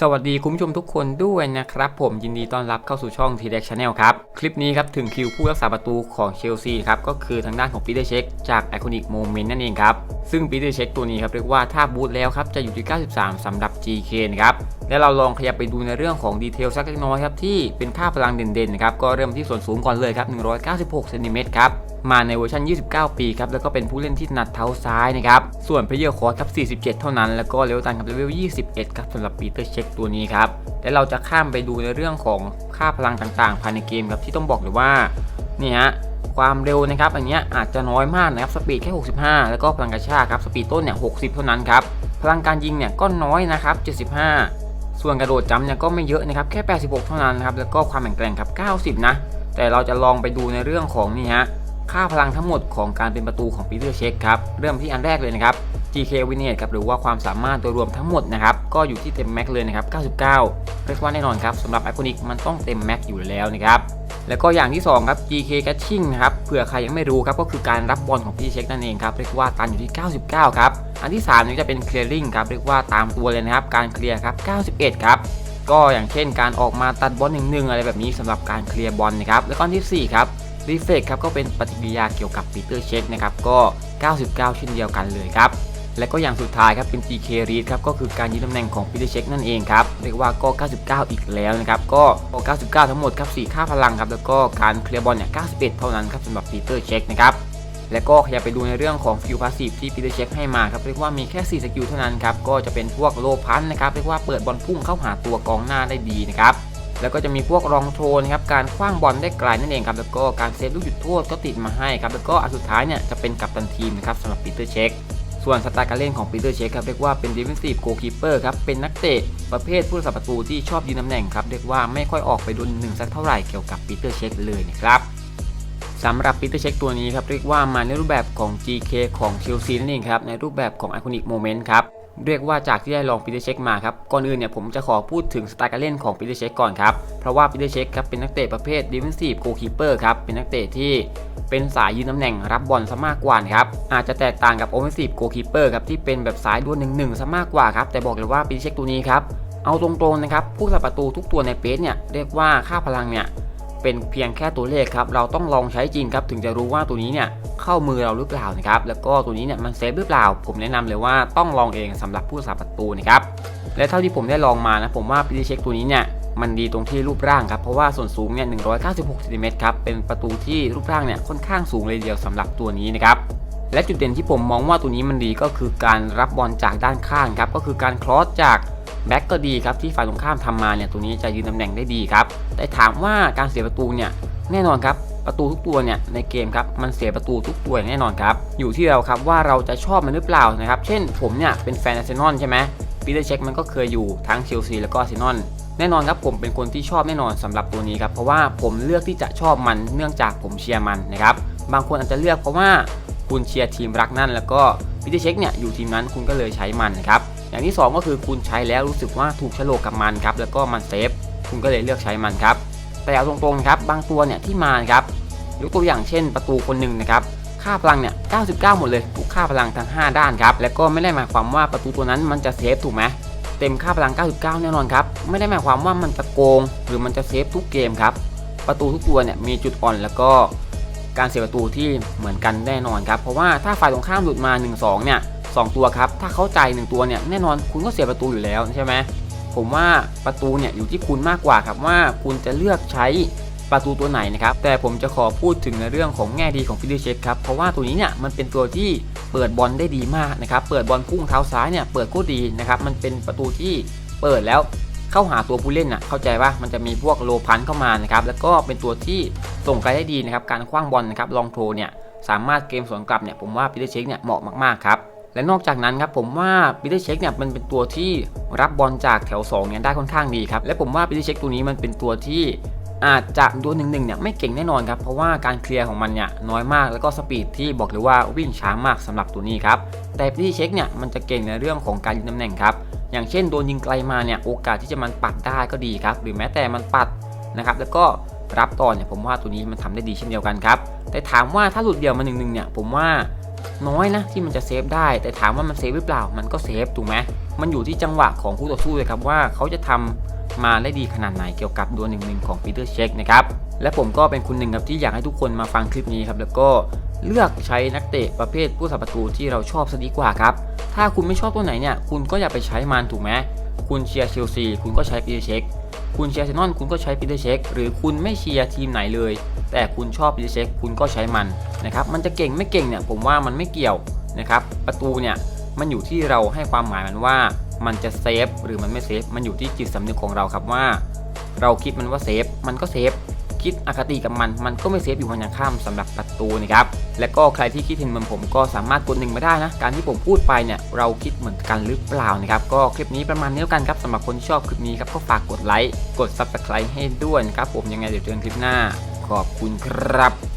สวัสดีคุณผู้ชมทุกคนด้วยนะครับ ผมยินดีต้อนรับเข้าสู่ช่อง t ีเด็กชาแนลครับ คลิปนี้ครับถึงคิวผู้รักษาประตูของเชลซีครับ ก็คือทางด้านของปีเตอร์เช็คจากไอคอนิกโมเมนต์นั่นเองครับ ซึ่งปีเตอร์เช็คตัวนี้ครับ เรียกว่าถ้าบูทแล้วครับ จะอยู่ที่ 93สำหรับ GK นะครับ และเราลองขยับไปดูในเรื่องของดีเทลสักเล็กน้อยครับที่เป็นค่าพลังเด่นๆนะครับก็เริ่มที่ส่วนสูงก่อนเลยครับ196เซนติเมตรครับมาในเวอร์ชัน 29 ปีครับ แล้วก็เป็นผู้เล่นที่ถนัดเท้าซ้ายนะครับ ส่วนเพเยอร์คอร์สครับ 47 เท่านั้น แล้วก็เลเวลตันครับเลเวล 21 ครับสำหรับปีเตอร์เช็คตัวนี้ครับ และเราจะข้ามไปดูในเรื่องของค่าพลังต่างๆ ภายในเกมครับ ที่ต้องบอกเลยว่า นี่ฮะ ความเร็วนะครับ อันเนี้ยอาจจะน้อยมากนะครับ สปีดแค่ 65 แล้วก็พลังกระชากครับ สปีดต้นเนี่ย 60 เท่านั้นครับ พลังการยิงเนี่ยก็น้อยนะครับ 75 ส่วนกระโดดจำเนี่ยก็ไม่เยอะนะครับแค่ 86 เท่านั้นนะครับแล้วก็ความแข็งแกร่งครับ 90 นะ แต่เราจะลองไปดูในเรื่องของนี่ฮะค่าพลังทั้งหมดของการเป็นประตูของปีเตอร์เช็คครับเริ่มที่อันแรกเลยนะครับ GK w i n n e t ครับหรือว่าความสามารถโดยรวมทั้งหมดนะครับก็อยู่ที่เต็มแม็กเลยนะครับ 99 เรียกว่าแน่นอนครับสำหรับไอคอนิกมันต้องเต็มแม็กอยู่แล้วนะครับ แล้วก็อย่างที่ 2 ครับ GK Catching นะครับ เผื่อใครยังไม่รู้ครับ ก็คือการรับบอลของพี่เช็คนั่นเองครับ เรียกว่าตันอยู่ที่ 99 ครับ อันที่3นี่จะเป็น Clearing ครับ เรียกว่าตามตัวเลยนะครับ การเคลียร์ครับ 91 ครับ ก็อย่างเช่นการออกมาตัดบอลหนึ่งๆอะไรแบบนี้สำหรับการเคลียร์บอลนะครับ แล้วก็อันทีสี่4ครับรีเฟกครับ ก็เป็นปฏิกิริยาเกี่ยวกับปีเตอร์เช็คนะครับ ก็ 99 เช่นเดียวกันเลยครับ และก็อย่างสุดท้ายครับเป็น GK read ครับก็คือการยึดตำแหน่งของปีเตอร์เช็คนั่นเองครับเรียกว่าก็ 99 อีกแล้วนะครับก็ 99 ทั้งหมดครับ4ค่าพลังครับแล้วก็การเคลียร์บอลเนี่ย 91 เท่านั้นครับสำหรับปีเตอร์เช็คนะครับแล้วก็ขยับไปดูในเรื่องของฟิวพาสซีฟที่ปีเตอร์เช็คให้มาครับเรียกว่ามีแค่ 4 สกิลเท่านั้นครับก็จะเป็นพวกโลพันนะครับเรียกว่าเปิดบอลพุ่งเข้าหาตัวกองหน้าได้ดีนะครับแล้วก็จะมีพวกรองโทนครับการคว้างบอลได้ไกลนั่นเองครับแล้วก็การเซฟลูกหยุดโทษก็ติดมาให้ครับแล้วก็อันสุดท้ายเนี่ยจะเป็นกัปตันทีมนะครับสำหรับปีเตอร์เช็ค ส่วนสไตล์การเล่นของปีเตอร์เชคครับเรียกว่าเป็น defensive goalkeeper ครับเป็นนักเตะประเภทผู้รักษาประตูที่ชอบยืนตำแหน่งครับเรียกว่าไม่ค่อยออกไปดุนหนึ่งสักเท่าไหร่เกี่ยวกับปีเตอร์เชคเลยนะครับสำหรับปีเตอร์เช็คตัวนี้ครับเรียกว่ามาในรูปแบบของ GK ของเชลซีนั่นเองครับในรูปแบบของ Iconic Moment ครับ เรียกว่าจากที่ได้ลองปีเตอร์เช็คมาครับ ก่อนอื่นเนี่ยผมจะขอพูดถึงสไตล์การเล่นของปีเตอร์เช็คก่อนครับ เพราะว่าปีเตอร์เช็คครับเป็นนักเตะประเภท Defensive Goalkeeper ครับ เป็นนักเตะที่เป็นสายยืนตำแหน่งรับบอลซะมากกว่าครับอาจจะแตกต่างกับ Offensive Goalkeeper ครับที่เป็นแบบสายดวลหนึ่งๆซะมากกว่าครับแต่บอกเลยว่าปีเตอร์เช็คตัวนี้ครับเอาตรงๆนะครับผู้สับประตูทุกตัวในเปสเนี่ยเรียกว่าค่าพลังเนี่ย เป็นเพียงแค่ตัวเลขครับเราต้องลองใช้จริงครับถึงจะรู้ว่าตัวนี้เนี่ยเข้ามือเราหรือเปล่านะครับแล้วก็ตัวนี้เนี่ยมันเซฟหรือเปล่า ผมแนะนำเลยว่าต้องลองเองสำหรับผู้สาประตูนะครับและเท่าที่ผมได้ลองมานะผมว่าปีเช็คตัวนี้เนี่ยมันดีตรงที่รูปร่างครับเพราะว่าส่วนสูงเนี่ย 196ซนติเมตรครับ เป็นประตูที่รูปร่างเนี่ยค่อนข้างสูงเลยเดียวสำหรับตัวนี้นะครับ และจุดเด่นที่ผมมองว่าตัวนี้มันดีก็คือการรับบอลจากด้านข้างครับ ก็คือการคลอสจาก แบ็กก็ดีครับที่ฝ่ายตรงข้ามทำมาเนี่ยตัวนี้จะยืนตำแหน่งได้ดีครับแต่ถามว่าการเสียประตูเนี่ยแน่นอนครับประตูทุกตัวเนี่ยในเกมครับมันเสียประตูทุกตัวแน่นอนครับอยู่ที่เราครับว่าเราจะชอบมันหรือเปล่านะครับเช่นผมเนี่ยเป็นแฟนอาร์เซนอลใช่ไหมปีเตอร์เช็คมันก็เคยอยู่ทั้งเชลซีแล้วก็อาร์เซนอลแน่นอนครับผมเป็นคนที่ชอบแน่นอนสำหรับตัวนี้ครับเพราะว่าผมเลือกที่จะชอบมันเนื่องจากผมเชียร์มันนะครับบางคนอาจจะเลือกเพราะว่าคุณเชียร์ทีมรักนั่น แล้วก็ปีเตอร์เช็คเนี่ยอยู่ทีมนั้นคุณก็เลยใช้มันนะครับ อย่างที่ 2 ก็คือคุณใช้แล้วรู้สึกว่าถูกฉลกกับมันครับแล้วก็มันเซฟคุณก็เลยเลือกใช้มันครับแต่เอาตรงๆครับบางตัวเนี่ยที่มาครับยกตัวอย่างเช่นประตูคนหนึ่งนะครับค่าพลังเนี่ย 99 หมดเลยทุกค่าพลังทั้ง 5 ด้านครับ แล้วก็ไม่ได้หมายความว่าประตูตัวนั้นมันจะเซฟถูกไหมเต็มค่าพลัง 99 แน่นอนครับ ไม่ได้หมายความว่ามันจะโกง หรือมันจะเซฟทุกเกมครับ ประตูทุกตัวเนี่ยมีจุดอ่อนแล้วก็การเสียประตูที่เหมือนกันแน่นอนครับ เพราะว่าถ้าฝ่ายตรงข้ามหลุดมา 1-2 เนี่ย สองตัวครับ ถ้าเขาใจหนึ่งตัวเนี่ยแน่นอนคุณก็เสียประตูอยู่แล้วใช่ไหมผมว่าประตูเนี่ยอยู่ที่คุณมากกว่าครับว่าคุณจะเลือกใช้ประตูตัวไหนนะครับ แต่ผมจะขอพูดถึงในเรื่องของแง่ดีของฟิลิเชคครับเพราะว่าตัวนี้เนี่ยมันเป็นตัวที่เปิดบอลได้ดีมากนะครับเปิดบอลพุ่งเท้าซ้ายเนี่ยเปิดก็ดีนะครับมันเป็นประตูที่เปิดแล้วเข้าหาตัวผู้เล่นน่ะเข้าใจว่ามันจะมีพวกโลพันเข้ามานะครับแล้วก็เป็นตัวที่ส่งไกลได้ดีนะครับการคว้างบอลนะครับลองโทรเนี่ยสามารถเกมสวนกลับเนี่ยผมว่าฟิลิเชคเนี่ยเหมาะมากๆครับ และนอกจากนั้นครับผมว่าปีเตอร์เช็คเนี่ยมันเป็นตัวที่รับบอลจากแถว2เนี่ยได้ค่อนข้างดีครับและผมว่าปีเตอร์เช็คตัวนี้มันเป็นตัวที่อาจจะดวหนึ่งหนึ่งเนี่ยไม่เก่งแน่นอนครับเพราะว่าการเคลียร์ของมันเนี่ยน้อยมากแล้วก็สปีดที่บอกเลยว่าวิ่งช้ามากสำหรับตัวนี้ครับแต่ปีเตอร์เช็คเนี่ยมันจะเก่งในเรื่องของการยืนตำแหน่งครับอย่างเช่นโดนยิงไกลมาเนี่ยโอกาสที่จะมันปัดได้ก็ดีครับหรือแม้แต่มันปัดนะครับแล้วก็รับต่อเนี่ยผมว่าตัวนี้มันทำได้ดีเช่นเดียวกันครับแต่ถามว่าถ้าหลุดเดี่ยวมาหนึ่งหนึ่งเนี่ยผมว่า น้อยนะที่มันจะเซฟได้ แต่ถามว่ามันเซฟหรือเปล่ามันก็เซฟถูกไหมมันอยู่ที่จังหวะของคู่ต่อสู้เลยครับว่าเขาจะทำมาได้ดีขนาดไหนเกี่ยวกับดวลหนึ่งหนึ่งของปีเตอร์เช็คนะครับและผมก็เป็นคนหนึ่งครับที่อยากให้ทุกคนมาฟังคลิปนี้ครับแล้วก็เลือกใช้นักเตะประเภทผู้สับประตูที่เราชอบซะดีกว่าครับถ้าคุณไม่ชอบตัวไหนเนี่ยคุณก็อย่าไปใช้มันถูกไหม คุณเชียร์เชลซี คุณก็ใช้ปีเตอร์เช็ค คุณเชียร์เซนอนคุณก็ใช้ปีเตอร์เช็ค หรือคุณไม่เชียร์ทีมไหนเลย แต่คุณชอบปีเตอร์เช็ค คุณก็ใช้มันนะครับ มันจะเก่งไม่เก่งเนี่ยผมว่ามันไม่เกี่ยวนะครับ ประตูเนี่ยมันอยู่ที่เราให้ความหมายมันว่ามันจะเซฟหรือมันไม่เซฟ มันอยู่ที่จิตสำนึกของเราครับว่า เราคิดมันว่าเซฟ มันก็เซฟ คิดอคติกับมัน มันก็ไม่เซฟอยู่หันยังข้ามสำหรับประตูนะครับ และก็ใครที่คิดเห็นเหมือนผมก็สามารถกดหนึ่งมาได้นะ การที่ผมพูดไปเนี่ยเราคิดเหมือนกันหรือเปล่านะครับ ก็คลิปนี้ประมาณนี้แล้วกันครับสำหรับคนที่ชอบคลิปนี้ครับก็ฝากกดไลค์ กดซับสไครต์ให้ด้วยนะครับผมยังไงเดี๋ยวเจอกันคลิปหน้า ขอบคุณครับ